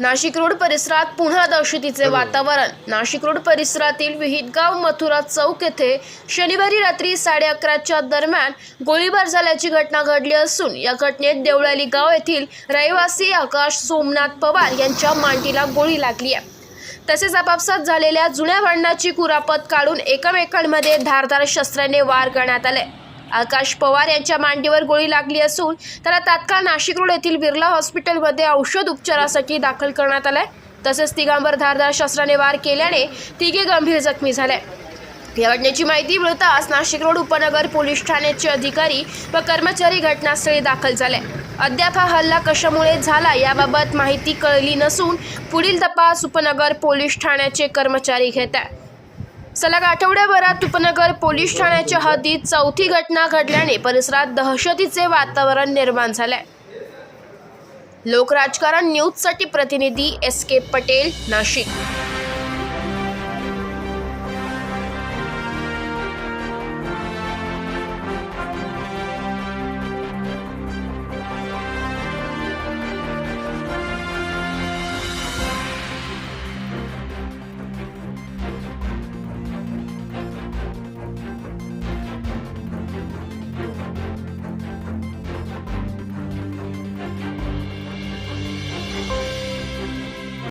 Nashik road परिसरात पुन्हा दहशतीचे वातावरण. नाशिक रोड परिसरातील विहितगाव मथुरा चौक येथे शनिवारी रात्री साडे अकराच्या दरम्यान गोळीबार झाल्याची घटना घडली असून या घटनेत देवळाली गाव येथील रहिवासी आकाश सोमनाथ पवार यांच्या मांडीला गोळी लागली आहे. तसेच आपापसात झालेल्या जुन्या भांडणाची कुरापत काढून एकमेकांमध्ये धारदार शस्त्राने वार करण्यात आले. आकाश पवार यांच्या मांडीवर गोळी लागली असून त्याला तात्काळ नाशिक रोड येथील बिर्ला हॉस्पिटलमध्ये औषध उपचारासाठी दाखल करण्यात आलंय. तसेच तिघांवर धारदार शस्त्राने वार केल्याने तिघे गंभीर जखमी झाले. या घटनेची माहिती मिळताच नाशिक रोड उपनगर पोलीस ठाण्याचे अधिकारी व कर्मचारी घटनास्थळी दाखल झाले. अद्याप हा हल्ला कशामुळे झाला याबाबत माहिती कळली नसून पुढील तपास उपनगर पोलीस ठाण्याचे कर्मचारी घेत आहे सलग आठवड्याभरात उपनगर पोलीस ठाण्याच्या हद्दीत चौथी घटना घडल्याने परिसरात दहशतीचे वातावरण निर्माण झालंय. लोकराजकारण न्यूजसाठी प्रतिनिधी एस के पटेल नाशिक.